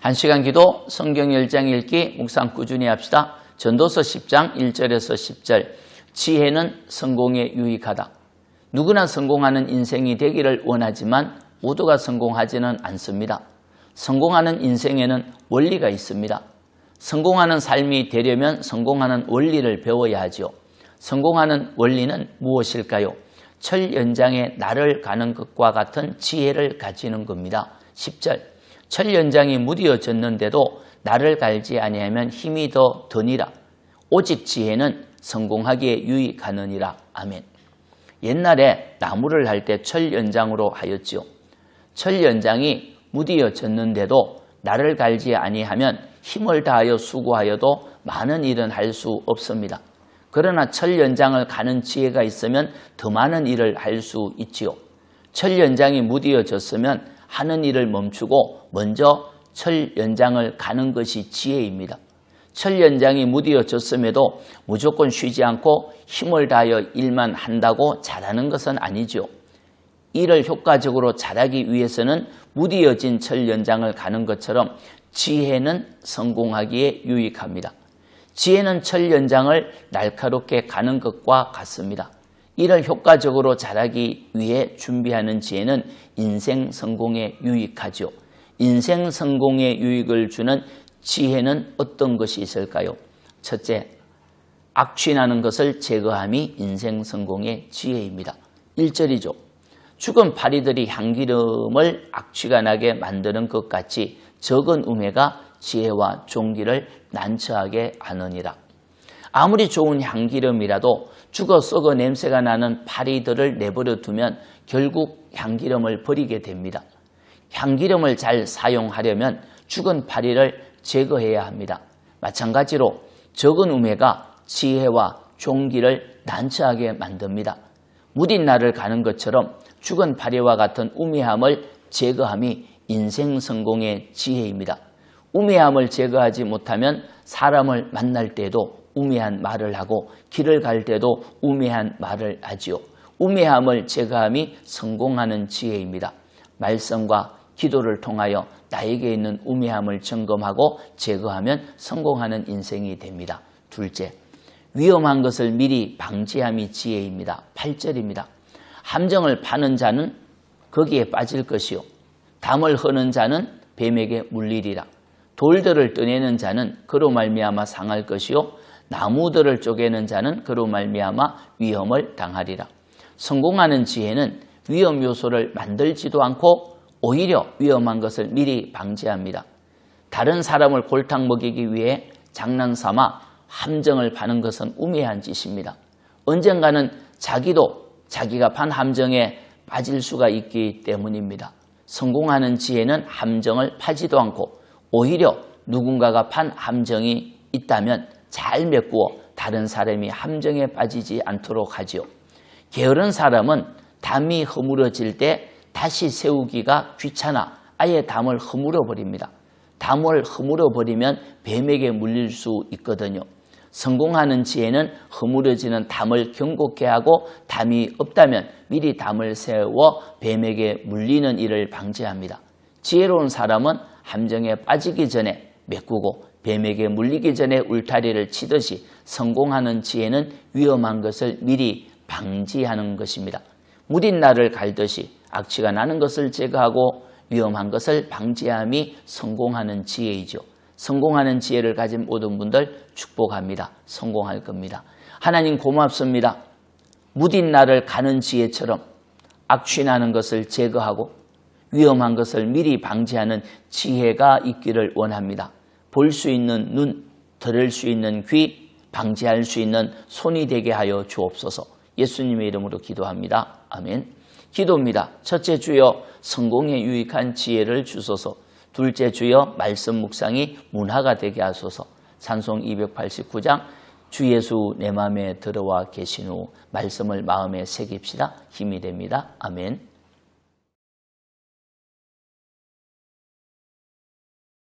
한 시간 기도 성경 10장 읽기 묵상 꾸준히 합시다. 전도서 10장 1절에서 10절 지혜는 성공에 유익하다. 누구나 성공하는 인생이 되기를 원하지만 모두가 성공하지는 않습니다. 성공하는 인생에는 원리가 있습니다. 성공하는 삶이 되려면 성공하는 원리를 배워야 하지요. 성공하는 원리는 무엇일까요? 철 연장에 나를 가는 것과 같은 지혜를 가지는 겁니다. 10절 철 연장이 무디어졌는데도 나를 갈지 아니하면 힘이 더 드니라. 오직 지혜는 성공하기에 유익하느니라. 아멘. 옛날에 나무를 할 때 철 연장으로 하였지요. 철 연장이 무디어졌는데도 나를 갈지 아니하면 힘을 다하여 수고하여도 많은 일은 할 수 없습니다. 그러나 철 연장을 가는 지혜가 있으면 더 많은 일을 할 수 있지요. 철 연장이 무디어졌으면 하는 일을 멈추고 먼저 철 연장을 가는 것이 지혜입니다. 철 연장이 무디어졌음에도 무조건 쉬지 않고 힘을 다하여 일만 한다고 잘하는 것은 아니죠. 일을 효과적으로 잘하기 위해서는 무디어진 철 연장을 가는 것처럼 지혜는 성공하기에 유익합니다. 지혜는 철 연장을 날카롭게 가는 것과 같습니다. 이를 효과적으로 잘하기 위해 준비하는 지혜는 인생 성공에 유익하죠. 인생 성공에 유익을 주는 지혜는 어떤 것이 있을까요? 첫째, 악취나는 것을 제거함이 인생 성공의 지혜입니다. 1절이죠. 죽은 파리들이 향기름을 악취가 나게 만드는 것 같이 적은 우매가 지혜와 종기를 난처하게 하느니라. 아무리 좋은 향기름이라도 죽어 썩어 냄새가 나는 파리들을 내버려 두면 결국 향기름을 버리게 됩니다. 향기름을 잘 사용하려면 죽은 파리를 제거해야 합니다. 마찬가지로 적은 우매가 지혜와 종기를 난처하게 만듭니다. 무딘 날을 가는 것처럼 죽은 파리와 같은 우매함을 제거함이 인생 성공의 지혜입니다. 우매함을 제거하지 못하면 사람을 만날 때도 우매한 말을 하고 길을 갈 때도 우매한 말을 하지요. 우매함을 제거함이 성공하는 지혜입니다. 말씀과 기도를 통하여 나에게 있는 우매함을 점검하고 제거하면 성공하는 인생이 됩니다. 둘째, 위험한 것을 미리 방지함이 지혜입니다. 8절입니다. 함정을 파는 자는 거기에 빠질 것이요. 담을 허는 자는 뱀에게 물리리라. 돌들을 떠내는 자는 그로 말미암아 상할 것이요. 나무들을 쪼개는 자는 그로 말미암아 위험을 당하리라. 성공하는 지혜는 위험 요소를 만들지도 않고 오히려 위험한 것을 미리 방지합니다. 다른 사람을 골탕 먹이기 위해 장난삼아 함정을 파는 것은 우매한 짓입니다. 언젠가는 자기도 자기가 판 함정에 빠질 수가 있기 때문입니다. 성공하는 지혜는 함정을 파지도 않고 오히려 누군가가 판 함정이 있다면 잘 메꾸어 다른 사람이 함정에 빠지지 않도록 하지요. 게으른 사람은 담이 허물어질 때 다시 세우기가 귀찮아 아예 담을 허물어 버립니다. 담을 허물어 버리면 뱀에게 물릴 수 있거든요. 성공하는 지혜는 허물어지는 담을 경고케 하고 담이 없다면 미리 담을 세워 뱀에게 물리는 일을 방지합니다. 지혜로운 사람은 함정에 빠지기 전에 메꾸고 뱀에게 물리기 전에 울타리를 치듯이 성공하는 지혜는 위험한 것을 미리 방지하는 것입니다. 무딘 날을 갈듯이 악취가 나는 것을 제거하고 위험한 것을 방지함이 성공하는 지혜이죠. 성공하는 지혜를 가진 모든 분들 축복합니다. 성공할 겁니다. 하나님 고맙습니다. 무딘 날을 가는 지혜처럼 악취 나는 것을 제거하고 위험한 것을 미리 방지하는 지혜가 있기를 원합니다. 볼 수 있는 눈, 들을 수 있는 귀, 방지할 수 있는 손이 되게 하여 주옵소서. 예수님의 이름으로 기도합니다. 아멘. 기도입니다. 첫째 주여 성공에 유익한 지혜를 주소서. 둘째 주여 말씀 묵상이 문화가 되게 하소서. 산송 289장 주 예수 내 마음에 들어와 계신 후 말씀을 마음에 새깁시다. 힘이 됩니다. 아멘.